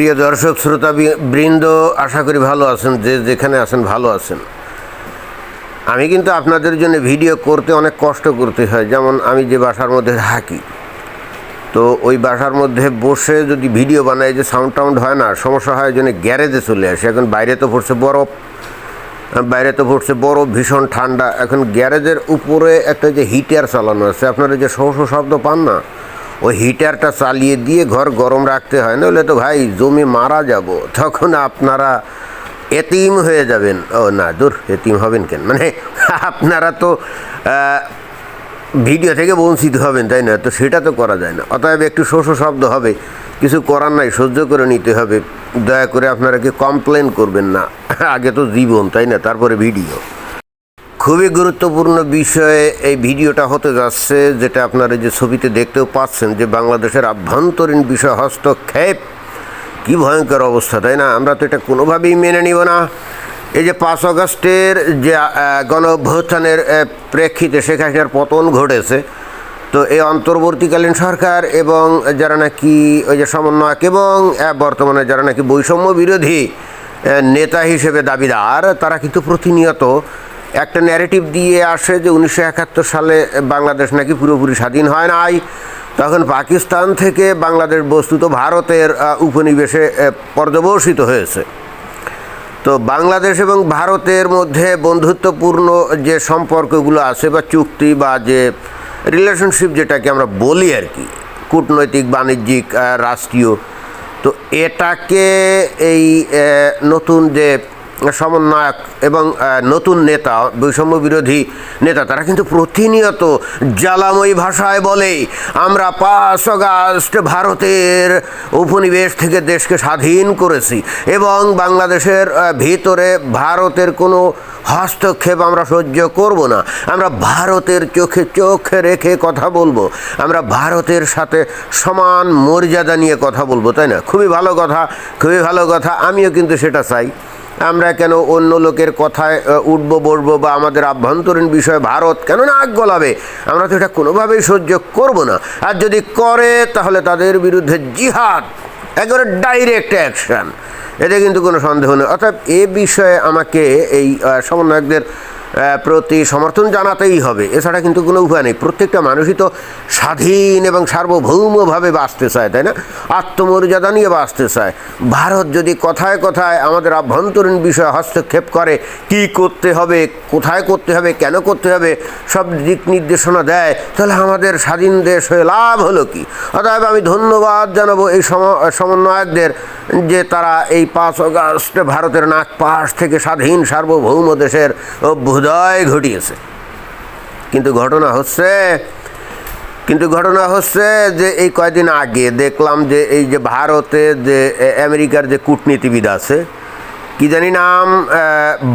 প্রিয় দর্শক, শ্রোতা বৃন্দ, আশা করি ভালো আছেন, যে যেখানে আছেন ভালো আছেন। আমি কিন্তু আপনাদের জন্য ভিডিও করতে অনেক কষ্ট করতে হয়। যেমন আমি যে বাসার মধ্যে থাকি, তো ওই বাসার মধ্যে বসে যদি ভিডিও বানাই, যে সাউন্ড টাউন্ড হয় না, সমস্যা হয় জন্য গ্যারেজে চলে আসে। এখন বাইরে তো পড়ছে বরফ বাইরে তো পড়ছে বরফ, ভীষণ ঠান্ডা। এখন গ্যারেজের উপরে একটা যে হিটার চালানো আছে, আপনারা যে শো শব্দ পান না ওই হিটারটা চালিয়ে দিয়ে ঘর গরম রাখতে হয়। নইলে তো ভাই জমি মারা যাব। তখন আপনারা এতিম হয়ে যাবেন। ও না, দূর, এতিম হবেন কেন? মানে আপনারা তো ভিডিও থেকে বঞ্চিত হবেন, তাই না? তো সেটা তো করা যায় না। অতএব একটু শোষ শব্দ হবে। কিছু করার নাই, সহ্য করে নিতে হবে। দয়া করে আপনারা কি কমপ্লেন করবেন না। আগে তো জীবন, তাই না? তারপরে ভিডিও খুবই গুরুত্বপূর্ণ বিষয়ে এই ভিডিওটা হতে যাচ্ছে, যেটা আপনারা যে ছবিতে দেখতেও পাচ্ছেন যে বাংলাদেশের আভ্যন্তরীণ বিষয় হস্তক্ষেপ, কি ভয়ঙ্কর অবস্থা, তাই না? আমরা তো এটা কোনোভাবেই মেনে নিব না। এই যে পাঁচ আগস্টের যে গণ অভ্যুত্থানের প্রেক্ষিতে শেখ হাসিনার পতন ঘটেছে, তো এই অন্তর্বর্তীকালীন সরকার এবং যারা নাকি ওই যে সমন্বয়ক এবং বর্তমানে যারা নাকি বৈষম্য বিরোধী নেতা হিসেবে দাবিদার, তারা কিন্তু প্রতিনিয়ত একটা ন্যারেটিভ দিয়ে আসে যে উনিশশো একাত্তর সালে বাংলাদেশ নাকি পুরোপুরি স্বাধীন হয় নাই। তখন পাকিস্তান থেকে বাংলাদেশ বস্তুত ভারতের উপনিবেশে পর্যবসিত হয়েছে। তো বাংলাদেশ এবং ভারতের মধ্যে বন্ধুত্বপূর্ণ যে সম্পর্কগুলো আছে বা চুক্তি বা যে রিলেশনশিপ যেটাকে আমরা বলি আর কি, কূটনৈতিক, বাণিজ্যিক রাষ্ট্রীয়, তো এটাকে এই নতুন যে সমন্বয়ক এবং নতুন নেতা, বৈষম্য বিরোধী নেতা, তারা কিন্তু প্রতিনিয়ত জ্বালাময়ী ভাষায় বলে, আমরা পাঁচ অগাস্ট ভারতের উপনিবেশ থেকে দেশকে স্বাধীন করেছি এবং বাংলাদেশের ভিতরে ভারতের কোনো হস্তক্ষেপ আমরা সহ্য করব না। আমরা ভারতের চোখে চোখ রেখে কথা বলব। আমরা ভারতের সাথে সমান মর্যাদা নিয়ে কথা বলব। তাই না? খুবই ভালো কথা, খুবই ভালো কথা। আমিও কিন্তু সেটা চাই। আমরা কেন অন্য লোকের কথায় উঠবো, বসবো বা আমাদের আভ্যন্তরীণ বিষয়ে ভারত কেন না আগ গলাবে? আমরা তো এটা কোনোভাবেই সহ্য করব না। আর যদি করে, তাহলে তাদের বিরুদ্ধে জিহাদ, একেবারে ডাইরেক্ট অ্যাকশান এতে কিন্তু কোনো সন্দেহ নেই। অর্থাৎ এ বিষয়ে আমাকে এই সমন্বয়কদের প্রতি সমর্থন জানাতেই হবে। এছাড়া কিন্তু কোনো উপায় নেই। প্রত্যেকটা মানুষই তো স্বাধীন এবং সার্বভৌমভাবে বাঁচতে চায়, তাই না? আত্মমর্যাদা নিয়ে বাঁচতে চায়। ভারত যদি কথায় কথায় আমাদের আভ্যন্তরীণ বিষয়ে হস্তক্ষেপ করে, কি করতে হবে, কোথায় করতে হবে, কেন করতে হবে, সব দিক নির্দেশনা দেয়, তাহলে আমাদের স্বাধীন দেশ হয়ে লাভ হলো কি? অতএব আমি ধন্যবাদ জানাব এই সম- সমন্বয়কদের যে তারা এই পাঁচ অগাস্ট ভারতের নাক পাশ থেকে স্বাধীন সার্বভৌম দেশের অভ্যুদয় ঘটিয়েছে। কিন্তু ঘটনা হচ্ছে কিন্তু ঘটনা হচ্ছে যে এই কয়দিন আগে দেখলাম যে এই যে ভারতে যে আমেরিকার যে কূটনীতিবিদ আছে কি জানি নাম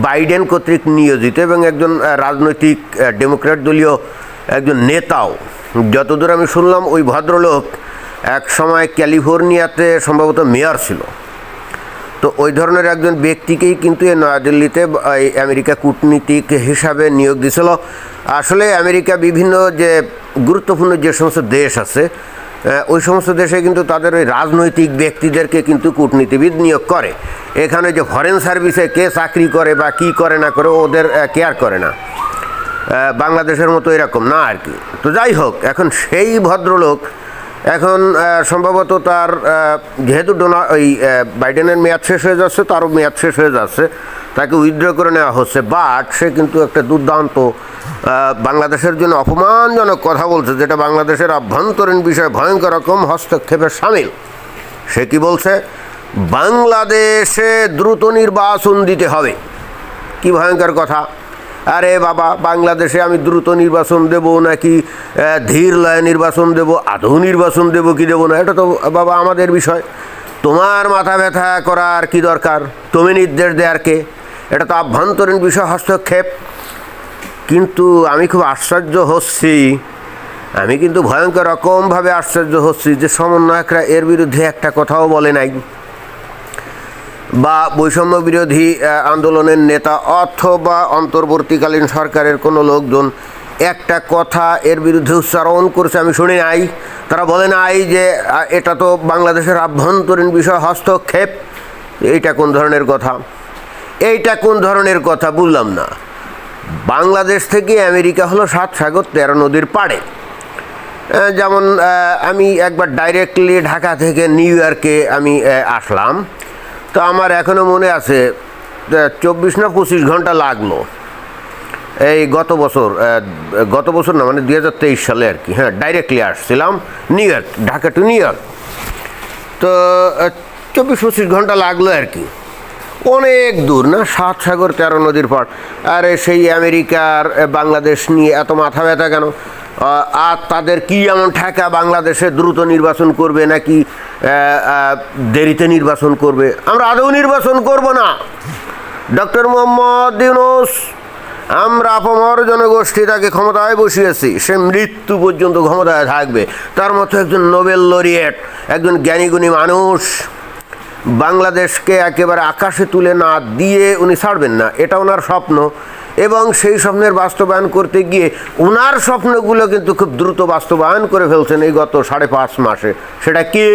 বাইডেন কর্তৃক নিয়োজিত এবং একজন রাজনৈতিক আহ, ডেমোক্র্যাট দলীয় একজন নেতাও। যতদূর আমি শুনলাম ওই ভদ্রলোক এক সময় ক্যালিফোর্নিয়াতে সম্ভবত মেয়র ছিল। তো ওই ধরনের একজন ব্যক্তিকেই কিন্তু এই নয়াদিল্লিতে এই আমেরিকা কূটনীতিক হিসাবে নিয়োগ দিছিল আসলে আমেরিকা বিভিন্ন যে গুরুত্বপূর্ণ যে সমস্ত দেশ আছে ওই সমস্ত দেশে কিন্তু তাদের ওই রাজনৈতিক ব্যক্তিদেরকে কিন্তু কূটনীতিবিদ নিয়োগ করে। এখানে যে ফরেন সার্ভিসে কে চাকরি করে বা কি করে না করে ওদের কেয়ার করে না। বাংলাদেশের মতো এরকম না আর কি। তো যাই হোক, এখন সেই ভদ্রলোক এখন সম্ভবত তার যেহেতু ডোনা, ওই বাইডেনের মেয়াদ শেষ হয়ে যাচ্ছে, তারও মেয়াদ শেষ হয়ে যাচ্ছে, তাকে উইথড্র করে নেওয়া হচ্ছে, বাট সে কিন্তু একটা দুর্দান্ত বাংলাদেশের জন্য অপমানজনক কথা বলছে, যেটা বাংলাদেশের আভ্যন্তরীণ বিষয়ে ভয়ঙ্কর রকম হস্তক্ষেপের সামিল। সে কি বলছে? বাংলাদেশে দ্রুত নির্বাচন দিতে হবে। কি ভয়ঙ্কর কথা? আরে বাবা, বাংলাদেশে আমি দ্রুত নির্বাচন দেব নাকি ধীর লয় নির্বাচন দেব আধু নির্বাচন দেব কি দেব না, এটা তো বাবা আমাদের বিষয়। তোমার মাথা ব্যথা করার কি দরকার? তুমি নির্দেশ দেয়ার কে? এটা তো আভ্যন্তরীণ বিষয়, হস্তক্ষেপ। কিন্তু আমি খুব আশ্চর্য হচ্ছি, আমি কিন্তু ভয়ঙ্কর রকমভাবে আশ্চর্য হচ্ছি যে সমন্বয়করা এর বিরুদ্ধে একটা কথাও বলে নাই। বা বৈষম্য বিরোধী আন্দোলনের নেতা অথবা অন্তর্বর্তীকালীন সরকারের কোনো লোকজন একটা কথা এর বিরুদ্ধে উচ্চারণ করছে, আমি শুনি নাই। তারা বলে নাই যে এটা তো বাংলাদেশের আভ্যন্তরীণ বিষয়, হস্তক্ষেপ। এইটা কোন ধরনের কথা? এইটা কোন ধরনের কথা বুঝলাম না। বাংলাদেশ থেকে আমেরিকা হলো সাত সাগর, তেরো নদীর পাড়ে। যেমন আমি একবার ডাইরেক্টলি ঢাকা থেকে নিউ ইয়র্কে আমি আসলাম। তো আমার এখনও মনে আছে চব্বিশ না পঁচিশ ঘণ্টা লাগল। এই গত বছর গত বছর না মানে দুই হাজার তেইশ সালে আর কি হ্যাঁ ডাইরেক্টলি আসছিলাম New York Dhaka to New York তো চব্বিশ পঁচিশ ঘণ্টা লাগল আর কি। অনেক দূর না, সাত সাগর তেরো নদীর পাড়। আরে সেই আমেরিকার বাংলাদেশ নিয়ে এত মাথা ব্যথা কেন? আর তাদের কি এমন ঠেকা বাংলাদেশে দ্রুত নির্বাচন করবে নাকি দেরিতে নির্বাচন করবে। আমরা আদৌ নির্বাচন করব না। ডক্টর মোহাম্মদ ইউনুস, আমরা আপামর জনগোষ্ঠী তাকে ক্ষমতায় বসিয়েছি। সে মৃত্যু পর্যন্ত ক্ষমতায় থাকবে। তার মতো একজন নোবেল লরিয়েট, একজন জ্ঞানীগুণী মানুষ বাংলাদেশকে একেবারে আকাশে তুলে না দিয়ে উনি ছাড়বেন না। এটা ওনার স্বপ্ন। এবং সেই স্বপ্নের বাস্তবায়ন করতে গিয়ে ওনার স্বপ্নগুলো কিন্তু খুব দ্রুত বাস্তবায়ন করে ফেলছেন এই গত সাড়ে পাঁচ মাসে। সেটা কি?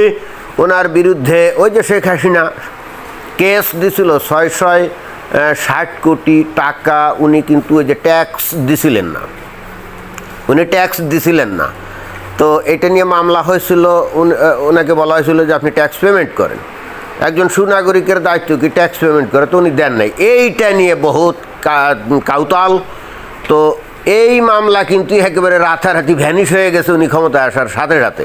ওনার বিরুদ্ধে ওই যে শেখ হাসিনা কেস দিছিল ছয় ছয় ষাট কোটি টাকা, উনি কিন্তু ওই যে ট্যাক্স দিছিলেন না। উনি ট্যাক্স দিছিলেন না। তো এটা নিয়ে মামলা হয়েছিল ওনাকে বলা হয়েছিল যে আপনি ট্যাক্স পেমেন্ট করেন। একজন সুনাগরিকের দায়িত্ব কি ট্যাক্স পেমেন্ট করে? তো উনি দেন নাই। এইটা নিয়ে বহুত কাউতাল। তো এই মামলা কিন্তু একেবারে রাতারাতি ভ্যানিশ হয়ে গেছে উনি ক্ষমতায় আসার সাথে সাথে।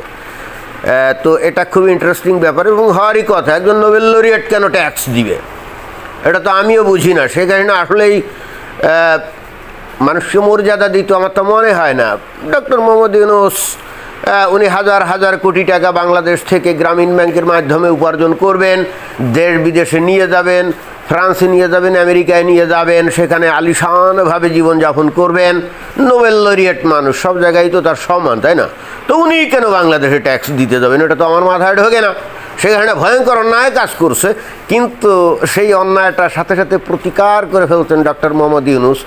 তো এটা খুব ইন্টারেস্টিং ব্যাপার এবং হওয়ারই কথা, একজন নোবেল লরিয়েট কেন ট্যাক্স দিবে? এটা তো আমিও বুঝি না। সে কারণে আসলেই মানুষকে মর্যাদা দিত আমার তো মনে হয় না। ডক্টর মোহাম্মদ ইউনুস উনি হাজার হাজার কোটি টাকা বাংলাদেশ থেকে গ্রামীণ ব্যাংকের মাধ্যমে উপার্জন করবেন, দেশ বিদেশে নিয়ে যাবেন, ফ্রান্সে নিয়ে যাবেন, আমেরিকায় নিয়ে যাবেন, সেখানে আলিশানভাবে জীবনযাপন করবেন। নোবেল লরিয়েট মানুষ, সব জায়গায় তো তার সমান তাই না? তো উনি কেন বাংলাদেশে ট্যাক্স দিতে যাবেন? এটা তো আমার মাথায় ঢোকে না। সেখানে ভয়ঙ্কর অন্যায় কাজ করছে, কিন্তু সেই অন্যায়টার সাথে সাথে প্রতিকার করে ফেলতেন ডক্টর মোহাম্মদ ইউনুস।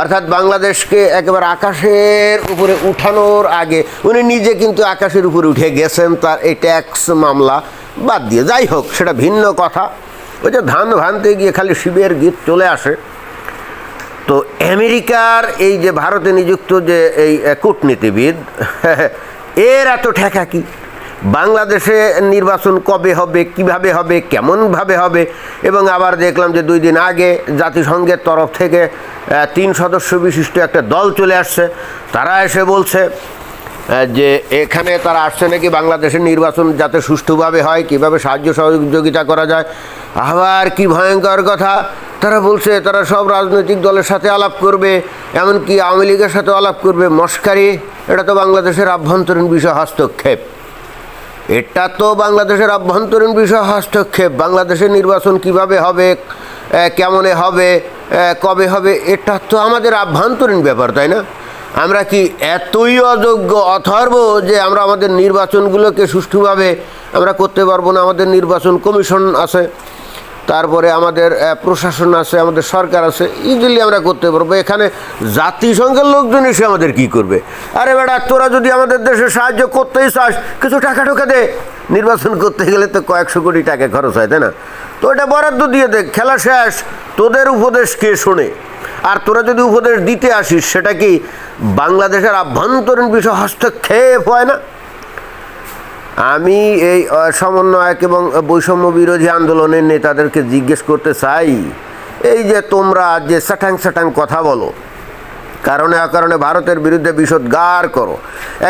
অর্থাৎ বাংলাদেশকে একেবারে আকাশের উপরে উঠানোর আগে উনি নিজে কিন্তু আকাশের উপরে উঠে গেছেন, তার এই ট্যাক্স মামলা বাদ দিয়ে। যাই হোক, সেটা ভিন্ন কথা। ওই যে ধান ভানতে গিয়ে খালি শিবের গীত চলে আসে। তো আমেরিকার এই যে ভারতে নিযুক্ত যে এই কূটনীতিবিদ, এর এত ঠেকা কি? বাংলাদেশে নির্বাচন কবে হবে, কীভাবে হবে, কেমনভাবে হবে? এবং আবার দেখলাম যে দুই দিন আগে জাতিসংঘের তরফ থেকে তিন সদস্য বিশিষ্ট একটা দল চলে আসছে। তারা এসে বলছে যে এখানে তারা আসছে নাকি বাংলাদেশের নির্বাচন যাতে সুষ্ঠুভাবে হয়, কীভাবে সাহায্য সহযোগিতা করা যায়? আবার কি ভয়ঙ্কর কথা, তারা বলছে, তারা সব রাজনৈতিক দলের সাথে আলাপ করবে, এমনকি আওয়ামী লীগের সাথে আলাপ করবে। মস্কারি, এটা তো বাংলাদেশের আভ্যন্তরীণ বিষয়, হস্তক্ষেপ। এটা তো বাংলাদেশের আভ্যন্তরীণ বিষয়, হস্তক্ষেপ। বাংলাদেশের নির্বাচন কীভাবে হবে কেমন হবে কবে হবে, এটা তো আমাদের আভ্যন্তরীণ ব্যাপার, তাই না? আমরা কি এতই অযোগ্য, অথর্ব, যে আমরা আমাদের নির্বাচনগুলোকে সুষ্ঠুভাবে আমরা করতে পারব না? আমাদের নির্বাচন কমিশন আছে। তারপরে আমাদের প্রশাসন আছে, আমাদের সরকার আছে ইজিলি আমরা করতে পারব। এখানে জাতিসংঘের লোকজন এসে আমাদের কি করবে? আরে বেটা, তোরা যদি আমাদের দেশে সাহায্য করতেই চাস, কিছু টাকা টোকা দে। নির্বাচন করতে গেলে তো কয়েকশো কোটি টাকা খরচ হয়, তাই না? তো এটা বরাদ্দ দিয়ে দে, খেলা শেষ। তোদের উপদেশ কে শোনে? আর তোরা যদি উপদেশ দিতে আসিস, সেটা কি বাংলাদেশের আভ্যন্তরীণ বিষয় হস্তক্ষেপ হয় না? আমি এই সমন্বয়ক এবং বৈষম্য বিরোধী আন্দোলনের নেতাদেরকে জিজ্ঞেস করতে চাই, এই যে তোমরা যে সাটাং সাটাং কথা বলো, কারণে অকারণে ভারতের বিরুদ্ধে বিষোদ্গার করো,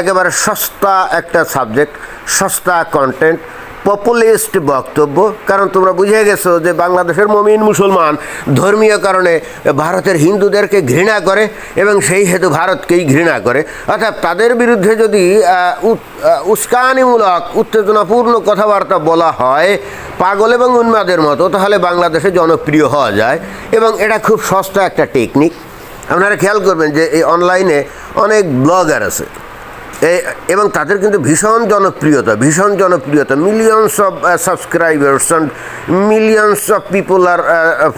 একেবারে সস্তা একটা সাবজেক্ট, সস্তা কন্টেন্ট পপুলিস্ট বক্তব্য। কারণ তোমরা বুঝে গেছো যে বাংলাদেশের মমিন মুসলমান ধর্মীয় কারণে ভারতের হিন্দুদেরকে ঘৃণা করে এবং সেই হেতু ভারতকেই ঘৃণা করে। অর্থাৎ তাদের বিরুদ্ধে যদি উস্কানিমূলক, উত্তেজনাপূর্ণ কথাবার্তা বলা হয় পাগল এবং উন্মাদের মতো, তাহলে বাংলাদেশে জনপ্রিয় হওয়া যায় এবং এটা খুব সস্তা একটা টেকনিক। আপনারা খেয়াল করবেন যে এই অনলাইনে অনেক ব্লগার আছে। এবং তাদের কিন্তু ভীষণ জনপ্রিয়তা ভীষণ জনপ্রিয়তা। Millions of subscribers and millions of people R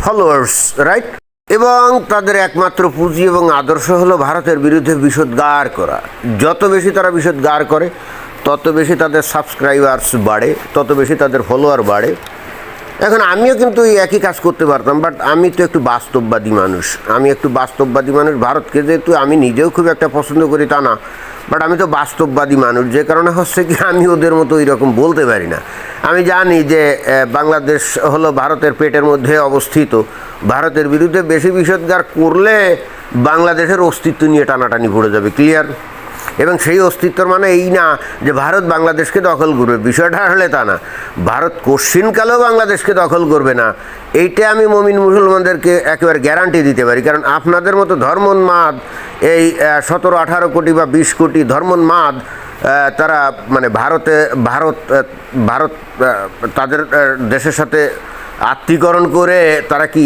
followers right এবং তাদের একমাত্র পুঁজি এবং আদর্শ হলো ভারতের বিরুদ্ধে বিষোদ্গার করা। যত বেশি তারা বিষোদ্গার করে, তত বেশি তাদের সাবস্ক্রাইবার্স বাড়ে, তত বেশি তাদের ফলোয়ার বাড়ে। এখন আমিও কিন্তু এই একই কাজ করতে পারতাম বাট আমি তো একটু বাস্তববাদী মানুষ। আমি একটু বাস্তববাদী মানুষ। ভারতকে যেহেতু আমি নিজেও খুব একটা পছন্দ করি তা না বাট আমি তো বাস্তববাদী মানুষ, যে কারণে হচ্ছে কি আমি ওদের মতো ওই রকম বলতে পারি না। আমি জানি যে বাংলাদেশ হলো ভারতের পেটের মধ্যে অবস্থিত। ভারতের বিরুদ্ধে বেশি বিষদগার করলে বাংলাদেশের অস্তিত্ব নিয়ে টানাটানি পড়ে যাবে ক্লিয়ার এবং সেই অস্তিত্বর মানে এই না যে ভারত বাংলাদেশকে দখল করবে। বিষয়টা আসলে তা না। ভারত কোশ্চিনকালেও বাংলাদেশকে দখল করবে না। এইটা আমি মমিন মুসলমানদেরকে একেবারে গ্যারান্টি দিতে পারি। কারণ আপনাদের মতো ধর্মোন্মাদ এই সতেরো, আঠারো কোটি বা বিশ কোটি ধর্মোন্মাদ তারা মানে ভারতে, ভারত ভারত তাদের দেশের সাথে আত্মীকরণ করে তারা কি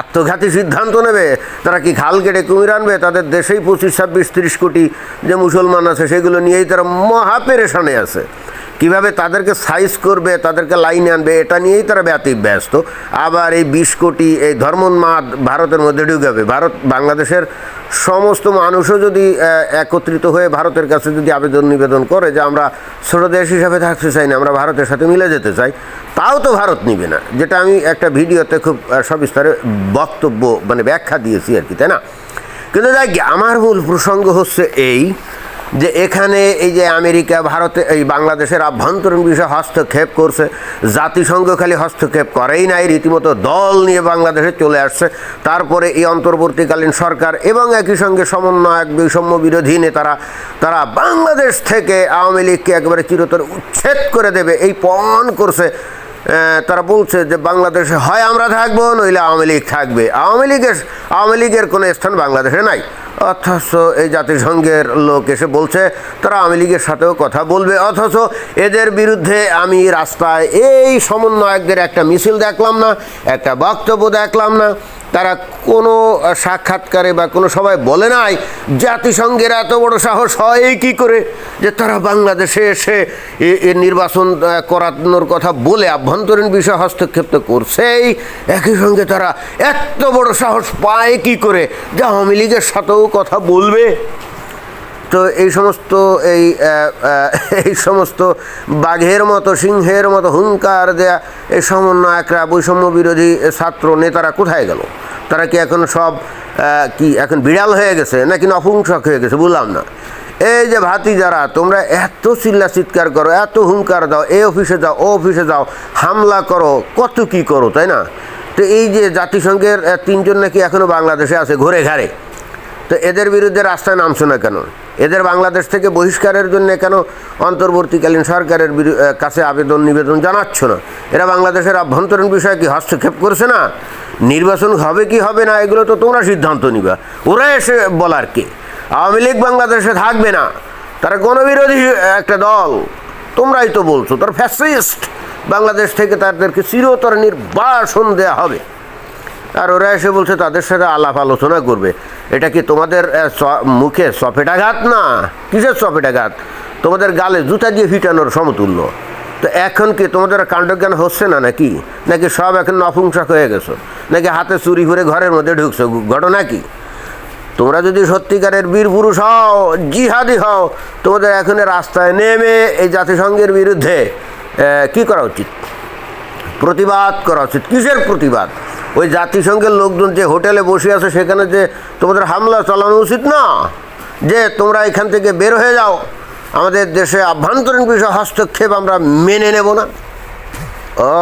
আত্মঘাতী সিদ্ধান্ত নেবে? তারা কি খাল কেটে কুমির আনবে? তাদের দেশেই পঁচিশ, ছাব্বিশ, তিরিশ কোটি যে মুসলমান আছে, সেগুলো নিয়েই তারা মহা পেরেশানে আছে। কীভাবে তাদেরকে সাইজ করবে, তাদেরকে লাইনে আনবে, এটা নিয়েই তারা ব্যতীত ব্যস্ত। আবার এই বিশ কোটি এই ধর্মোন্মাদ ভারতের মধ্যে ঢুকাবে ভারত, বাংলাদেশের সমস্ত মানুষও যদি একত্রিত হয়ে ভারতের কাছে যদি আবেদন নিবেদন করে যে আমরা ছোট দেশ হিসাবে থাকতে চাই না, আমরা ভারতের সাথে মিলে যেতে চাই, তাও তো ভারত নিবে না। যেটা আমি একটা ভিডিওতে খুব সবিস্তারে বক্তব্য মানে ব্যাখ্যা দিয়েছি আর কি, তাই না? কিন্তু দেখ আমার মূল প্রসঙ্গ হচ্ছে এই যে এখানে এই যে আমেরিকা, ভারতে, এই বাংলাদেশের আভ্যন্তরীণ বিষয়ে হস্তক্ষেপ করছে। জাতিসংঘ খালি হস্তক্ষেপ করেই নাই, রীতিমতো দল নিয়ে বাংলাদেশে চলে আসছে। তারপরে এই অন্তর্বর্তীকালীন সরকার এবং একই সঙ্গে সমন্বয়ক, বৈষম্য বিরোধী নেতারা, তারা বাংলাদেশ থেকে আওয়ামী লীগকে একেবারে চিরতর উচ্ছেদ করে দেবে, এই পণ করছে। তারা বলছে যে বাংলাদেশে হয়, আমরা থাকব, নইলে আওয়ামী লীগ থাকবে। আওয়ামী লীগের আওয়ামী লীগের কোনো স্থান বাংলাদেশে নাই। অথচ এই জাতিসংঘের লোক এসে বলছে, তারা আওয়ামী লীগের সাথেও কথা বলবে, অথচ এদের বিরুদ্ধে আমি রাস্তায় এই সমন্বয়কদের একটা মিছিল দেখলাম না, একটা বক্তব্য দেখলাম না। তারা কোনো সাক্ষাৎকারে বা কোনো সবাই বলে নাই, জাতিসংঘের এত বড় সাহস হয় কি করে যে তারা বাংলাদেশে এসে এ- এ নির্বাচন করানোর কথা বলে আভ্যন্তরীণ বিষয় হস্তক্ষেপ তো করছেই। একই সঙ্গে তারা এত বড় সাহস পায় কি করে যে আওয়ামী লীগের সাথেও কথা বলবে? তো এই সমস্ত এই এই সমস্ত বাঘের মতো, সিংহের মতো হুঙ্কার দেয়া এই সমন্বয়করা, বৈষম্য বিরোধী ছাত্র নেতারা কোথায় গেল? তারা কি এখন সব কি এখন বিড়াল হয়ে গেছে নাকি নপুংসক হয়ে গেছে? বললাম না। এই যে ভাতি যারা তোমরা এত চিল্লা চিৎকার করো, এত হুঙ্কার দাও, এ অফিসে যাও, ও অফিসে যাও, হামলা করো, কত কি করো, তাই না? তো এই যে জাতিসংঘের তিনজন নাকি এখনও বাংলাদেশে আছে, ঘুরে ঘাড়ে। তো এদের বিরুদ্ধে রাস্তায় নামছো না কেন? এদের বাংলাদেশ থেকে বহিষ্কারের জন্য কেন অন্তর্বর্তীকালীন সরকারের কাছে আবেদন নিবেদন জানাচ্ছ না? এরা বাংলাদেশের আভ্যন্তরীণ বিষয়ে কি হস্তক্ষেপ করছে না? নির্বাচন হবে কি হবে না? এগুলো তো তোমরা সিদ্ধান্ত নিবা। ওরা এসে বলার কে? আওয়ামী লীগ বাংলাদেশে থাকবে না। তারা গণবিরোধী একটা দল। তোমরাই তো বলছো, তার ফ্যাসিস্ট বাংলাদেশ থেকে তাদেরকে চিরতর নির্বাসন দেওয়া হবে। আর ওরা এসে বলছে, তাদের সাথে আলাপ আলোচনা করবে। এটা কি তোমাদের মুখে সফেটাঘাত না? কিসের সফেটাঘাত? তোমাদের গালে জুতা দিয়ে ফিটানোর সমতুল্য। তো এখন কি তোমাদের কাণ্ডজ্ঞান হচ্ছে না নাকি? নাকি সব এখন নপুংসক হয়ে গেছো? নাকি হাতে চুরি করে ঘরের মধ্যে ঢুকছো? ঘটনা কি? তোমরা যদি সত্যিকারের বীর পুরুষ হও, জিহাদি হও, তোমাদের এখন রাস্তায় নেমে এই জাতিসংঘের বিরুদ্ধে কি করা উচিত? প্রতিবাদ করা উচিত। কিসের প্রতিবাদ? ওই জাতিসংঘের লোকজন যে হোটেলে বসে আছে, সেখানে যে তোমাদের হামলা চালানো উচিত না, যে তোমরা এখান থেকে বের হয়ে যাও। আমাদের দেশে আভ্যন্তরীণ বিষয়, হস্তক্ষেপ আমরা মেনে নেব না। ও,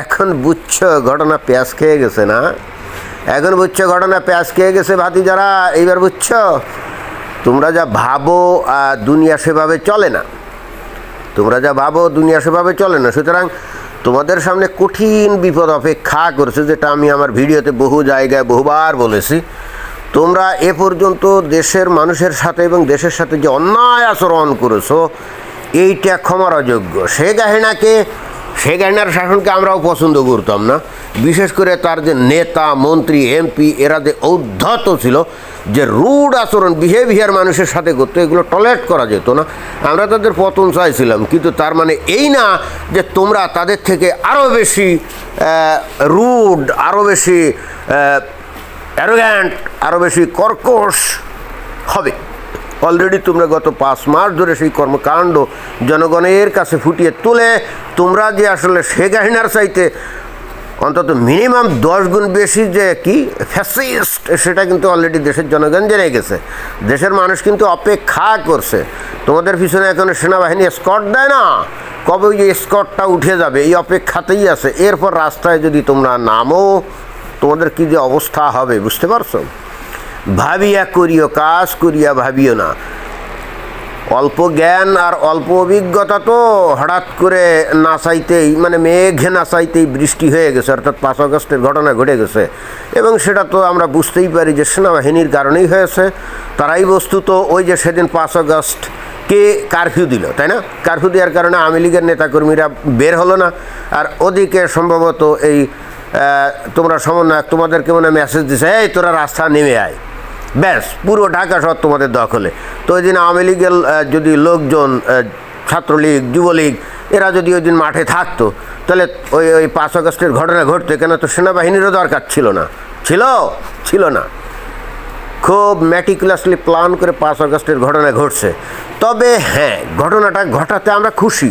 এখন বুঝছ ঘটনা পেঁয়াজ খেয়ে গেছে না? এখন বুঝছ ঘটনা পেঁয়াজ খেয়ে গেছে ভাতি যারা এইবার বুঝছ তোমরা যা ভাবো দুনিয়া সেভাবে চলে না। তোমরা যা ভাবো, দুনিয়া সেভাবে চলে না। সুতরাং তোমাদের সামনে কঠিন বিপদ অপেক্ষা করছে, যেটা আমি আমার ভিডিওতে বহু জায়গায় বহুবার বলেছি। তোমরা এ পর্যন্ত দেশের মানুষের সাথে এবং দেশের সাথে যে অন্যায় আচরণ করেছ, এইটা ক্ষমার অযোগ্য। সে হাসিনাকে শেখ হাসিনার শাসনকে আমরাও পছন্দ করতাম না। বিশেষ করে তার যে নেতা, মন্ত্রী, এমপি, এরা যে ঔদ্ধত ছিল, যে রুড আচরণ বিহেভিয়ার মানুষের সাথে করতো, এগুলো টলেট করা যেত না। আমরা তাদের পতন চাইছিলাম, কিন্তু তার মানে এই না যে তোমরা তাদের থেকে আরও বেশি রুড আরও বেশি অ্যারোগ্যান্ট আরও বেশি কর্কশ হবে। অলরেডি তোমরা গত পাঁচ মাস ধরে সেই কর্মকাণ্ড জনগণের কাছে ফুটিয়ে তুলে, তোমরা যে আসলে শেখ হাসিনার চাইতে অন্তত মিনিমাম দশ গুণ বেশি যে কি ফ্যাসিস্ট সেটা কিন্তু অলরেডি দেশের জনগণ জেনে গেছে। দেশের মানুষ কিন্তু অপেক্ষা করছে। তোমাদের পিছনে এখন সেনাবাহিনী স্কট দেয় না। কবে ওই স্কটটা উঠে যাবে, এই অপেক্ষাতেই আছে। এরপর রাস্তায় যদি তোমরা নামো, তোমাদের কি যে অবস্থা হবে, বুঝতে পারছ? ভাবিয়া করিও, কাজ করিয়া ভাবিও না। অল্প জ্ঞান আর অল্প অভিজ্ঞতা তো হঠাৎ করে নাচাইতেই মানে মেঘে নাচাইতেই বৃষ্টি হয়ে গেছে, অর্থাৎ পাঁচ আগস্টের ঘটনা ঘটে গেছে। এবং সেটা তো আমরা বুঝতেই পারি যে সেনাবাহিনীর কারণেই হয়েছে। তারাই বস্তুত ওই যে সেদিন পাঁচ আগস্ট কে কারফিউ দিল, তাই না? কারফিউ দেওয়ার কারণে আওয়ামী লীগের নেতাকর্মীরা বের হলো না। আর ওদিকে সম্ভবত এই তোমরা সমন্বয় তোমাদেরকে মনে মেসেজ দিছে, এই, তোরা রাস্তা নেমে আয়। ব্যাস, পুরো ঢাকা শহর তোমাদের দখলে। তো ওই দিন আওয়ামী লীগের যদি লোকজন ছাত্রলীগ, যুবলীগ, এরা যদি ওই দিন মাঠে থাকতো, তাহলে ওই ওই পাঁচ আগস্টের ঘটনা ঘটতো, কেন তো সেনাবাহিনীরও দরকার ছিল না। ছিল? ছিল না। খুব ম্যাটিকুলাসলি প্ল্যান করে পাঁচ আগস্টের ঘটনা ঘটছে। তবে হ্যাঁ ঘটনাটা ঘটাতে আমরা খুশি,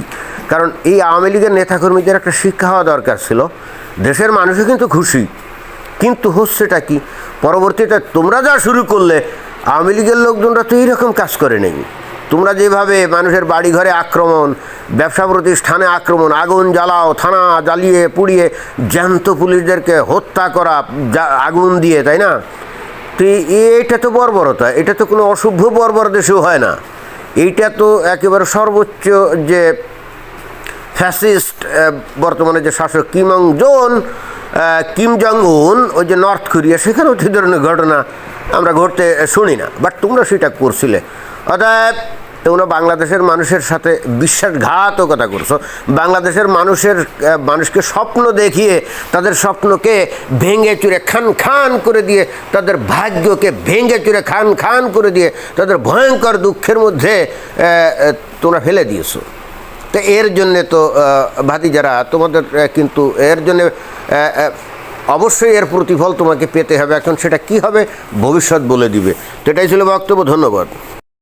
কারণ এই আওয়ামী লীগের নেতাকর্মীদের একটা শিক্ষা হওয়া দরকার ছিল। দেশের মানুষও কিন্তু খুশি। কিন্তু হচ্ছেটা কি? পরবর্তীতে তোমরা যা শুরু করলে, আওয়ামী লীগের লোকজনরা তো এইরকম কাজ করে নেই। তোমরা যেভাবে মানুষের বাড়ি ঘরে আক্রমণ, ব্যবসা প্রতিষ্ঠানে আক্রমণ, আগুন জ্বালাও, থানা জ্বালিয়ে পুড়িয়ে জ্যান্ত পুলিশদেরকে হত্যা করা আগুন দিয়ে, তাই না? তো এটা তো বর্বরতা, এটা তো কোনো অসভ্য বর্বর দেশেও হয় না। এইটা তো একেবারে সর্বোচ্চ যে ফ্যাসিস্ট বর্তমানে যে শাসক কিম জোন কিম জং উন ওই যে নর্থ কোরিয়া, সেখানেও এই ধরনের ঘটনা আমরা ঘটতে শুনি না। বাট তোমরা সেটা করছিলে। অতএব তোমরা বাংলাদেশের মানুষের সাথে বিশ্বাসঘাতকতা করছ। বাংলাদেশের মানুষের মানুষকে স্বপ্ন দেখিয়ে তাদের স্বপ্নকে ভেঙে চুরে খান খান করে দিয়ে, তাদের ভাগ্যকে ভেঙে চুরে খান খান করে দিয়ে, তাদের ভয়ঙ্কর দুঃখের মধ্যে তোমরা ফেলে দিয়েছ। তো এর জন্যে তো ভাতিজারা, তোমাদের কিন্তু এর জন্যে অবশ্যই এর প্রতিফল তোমাকে পেতে হবে। এখন সেটা কি হবে? ভবিষ্যৎ বলে দিবে। তো এটাই ছিল বক্তব্য। ধন্যবাদ।